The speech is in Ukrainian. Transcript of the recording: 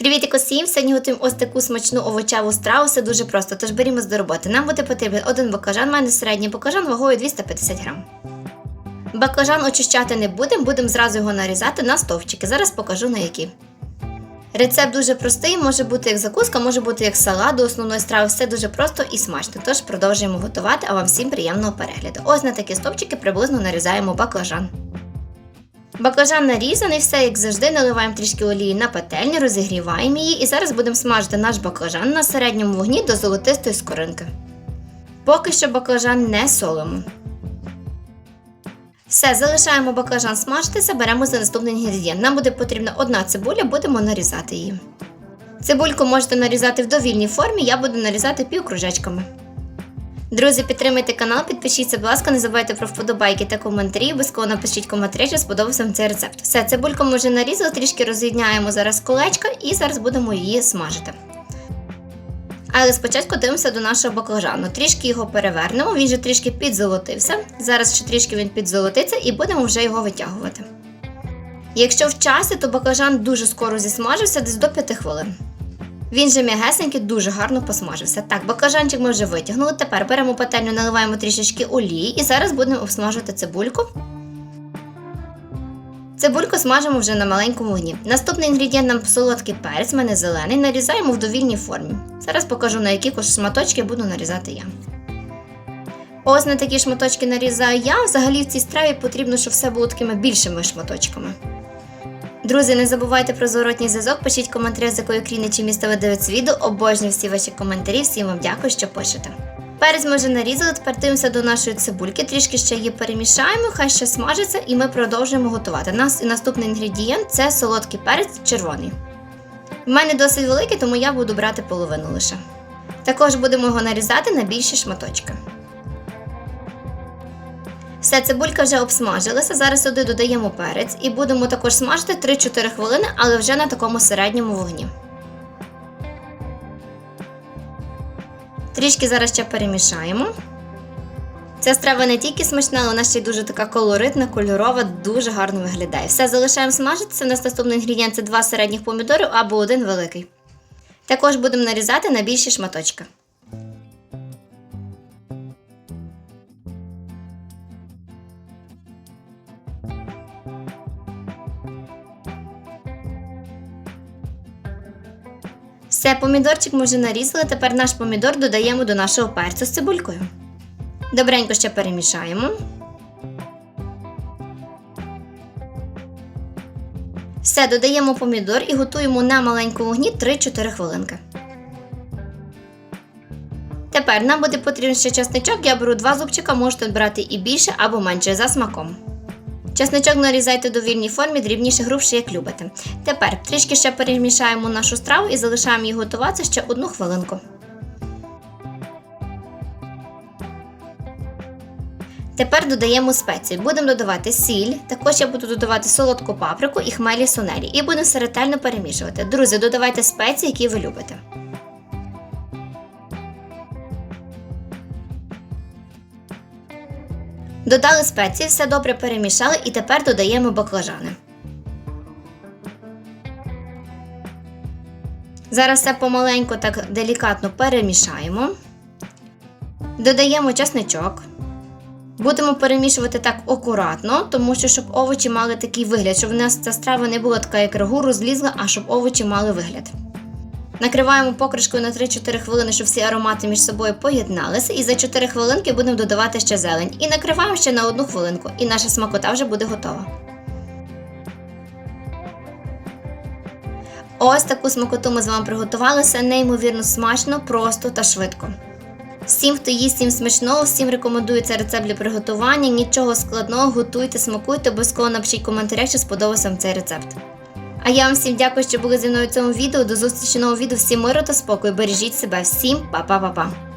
Привіт, усім! Сьогодні готуємо ось таку смачну овочеву страву. Все дуже просто, тож берімо до роботи. Нам буде потрібен один баклажан, у мене середній баклажан вагою 250 грам. Баклажан очищати не будемо, будемо зразу його нарізати на стовпчики. Зараз покажу на які. Рецепт дуже простий, може бути як закуска, може бути як салат до основної страви. Все дуже просто і смачно. Тож продовжуємо готувати, а вам всім приємного перегляду. Ось на такі стовпчики приблизно нарізаємо баклажан. Баклажан нарізаний, все як завжди, наливаємо трішки олії на пательню, розігріваємо її і зараз будемо смажити наш баклажан на середньому вогні до золотистої скоринки. Поки що баклажан не солимо. Все, залишаємо баклажан смажитися, беремо за наступний інгредієнт. Нам буде потрібна одна цибуля, будемо нарізати її. Цибульку можете нарізати в довільній формі, я буду нарізати півкружечками. Друзі, підтримайте канал, підпишіться, будь ласка, не забувайте про вподобайки та коментарі. Обов'язково напишіть коментарі, чи сподобався вам цей рецепт. Все, цибульку ми вже нарізали, трішки розрівняємо зараз колечко і зараз будемо її смажити. Але спочатку дивимося до нашого баклажану. Трішки його перевернемо, він вже трішки підзолотився. Зараз ще трішки він підзолотиться і будемо вже його витягувати. Якщо в часі, то баклажан дуже скоро зісмажився, десь до 5 хвилин. Він же м'ягесенький, дуже гарно посмажився. Так, баклажанчик ми вже витягнули. Тепер беремо пательню, наливаємо трішечки олії і зараз будемо обсмажувати цибульку. Цибульку смажимо вже на маленькому вогні. Наступний інгредієнт нам солодкий перець, в мене зелений, нарізаємо в довільній формі. Зараз покажу на які шматочки буду нарізати я. Ось на такі шматочки нарізаю я. Взагалі в цій страві потрібно, щоб все було такими більшими шматочками. Друзі, не забувайте про зворотній зв'язок, пишіть коментарі, з якої країни чи міста ви дивитесь відео. Обожнюю всі ваші коментарі, всім вам дякую, що пишете. Перець ми вже нарізали, тепер дивимося до нашої цибульки, трішки ще її перемішаємо, хай ще смажиться, і ми продовжуємо готувати. Нас наступний інгредієнт це солодкий перець червоний. У мене досить великий, тому я буду брати половину лише. Також будемо його нарізати на більші шматочки. Все, цибулька вже обсмажилася. Зараз сюди додаємо перець і будемо також смажити 3-4 хвилини, але вже на такому середньому вогні. Трішки зараз ще перемішаємо. Ця страва не тільки смачна, але вона ще й дуже така колоритна, кольорова, дуже гарно виглядає. Все залишаємо смажитися. У нас наступний інгредієнт це два середніх помідори або один великий. Також будемо нарізати на більші шматочки. Все, помідорчик ми вже нарізали. Тепер наш помідор додаємо до нашого перцю з цибулькою. Добренько ще перемішаємо. Все, додаємо помідор і готуємо на маленькому вогні 3-4 хвилинки. Тепер нам буде потрібен ще чесничок. Я беру два зубчика, можете брати і більше або менше за смаком. Чесничок нарізайте до вільній формі, дрібніше, грубше, як любите. Тепер трішки ще перемішаємо нашу страву і залишаємо її готуватися ще одну хвилинку. Тепер додаємо спеції. Будемо додавати сіль, також я буду додавати солодку паприку і хмелі сунелі. І будемо все ретельно перемішувати. Друзі, додавайте спеції, які ви любите. Додали спеції, все добре перемішали і тепер додаємо баклажани. Зараз все помаленьку так делікатно перемішаємо. Додаємо чесничок. Будемо перемішувати так акуратно, тому що щоб овочі мали такий вигляд, щоб в нас ця страва не була така, як рагу, розлізла, а щоб овочі мали вигляд. Накриваємо покришкою на 3-4 хвилини, щоб всі аромати між собою поєдналися. І за 4 хвилинки будемо додавати ще зелень. І накриваємо ще на одну хвилинку, і наша смакота вже буде готова. Ось таку смакоту ми з вами приготували. Все неймовірно смачно, просто та швидко. Всім, хто їсть всім смачного, всім рекомендую цей рецепт для приготування. Нічого складного, готуйте, смакуйте, обов'язково напишіть в коментарях, чи сподобався вам цей рецепт. А я вам всім дякую, що були зі мною в цьому відео. До зустрічі нового відео. Всім миру та спокою. Бережіть себе. Всім па-па-па-па.